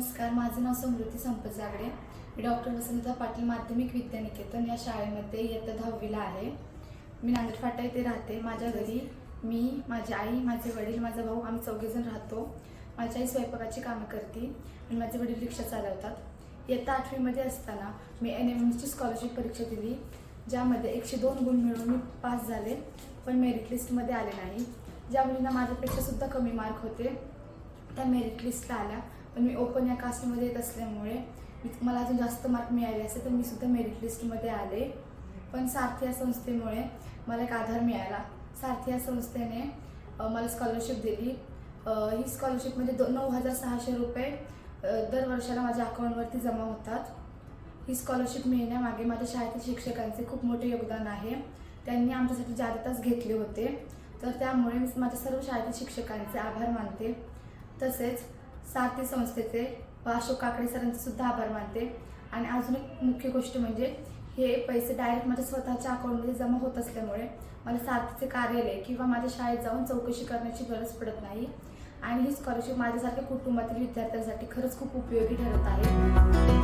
नमस्कार माझं नाव समृद्धी संपत जागडे मी डॉक्टर वसंता पाटील माध्यमिक विद्यानिकेतन या शाळेमध्ये इयत्ता दहावीला आहे. मी नांदेड फाटा येथे राहते. माझ्या घरी मी माझी आई माझे वडील माझा भाऊ आम्ही चौघेजण राहतो. माझी आई स्वयंपाकाची कामं करते आणि माझे वडील रिक्षा चालवतात. इयत्ता आठवीमध्ये असताना मी एन एम एमची स्कॉलरशिप परीक्षा दिली ज्यामध्ये एकशे दोन गुण मिळवून मी पास झाले पण मेरिट लिस्टमध्ये आले नाही. ज्या मुलींना माझ्यापेक्षा सुद्धा कमी मार्क होते त्या मेरिट लिस्टला आल्या. पण मी ओपन या कास्टमध्ये येत असल्यामुळे मी मला अजून जास्त मार्क मिळाले असते तर मी सुद्धा मेरिट लिस्टमध्ये आले. पण सारथी या संस्थेमुळे मला एक आधार मिळाला. सारथी या संस्थेने मला स्कॉलरशिप दिली. ही स्कॉलरशिपमध्ये दो नऊ हजार सहाशे रुपये दर वर्षाला माझ्या अकाउंटवरती जमा होतात. ही स्कॉलरशिप मिळण्यामागे माझ्या शाळेतील शिक्षकांचे खूप मोठे योगदान आहे. त्यांनी आमच्यासाठी जादा तास घेतले होते. तर त्यामुळे मी माझ्या सर्व शाळेतील शिक्षकांचे आभार मानते. तसेच सारथी संस्थेचे व अशोक काकडे सरांचे सुद्धा आभार मानते. आणि अजून एक मुख्य गोष्ट म्हणजे हे पैसे डायरेक्ट माझ्या स्वतःच्या अकाउंटमध्ये जमा होत असल्यामुळे मला सारथीचे कार्यालय किंवा माझ्या शाळेत जाऊन चौकशी करण्याची गरज पडत नाही. आणि ही स्कॉलरशिप माझ्यासारख्या कुटुंबातील विद्यार्थ्यांसाठी खरंच खूप उपयोगी ठरत आहे.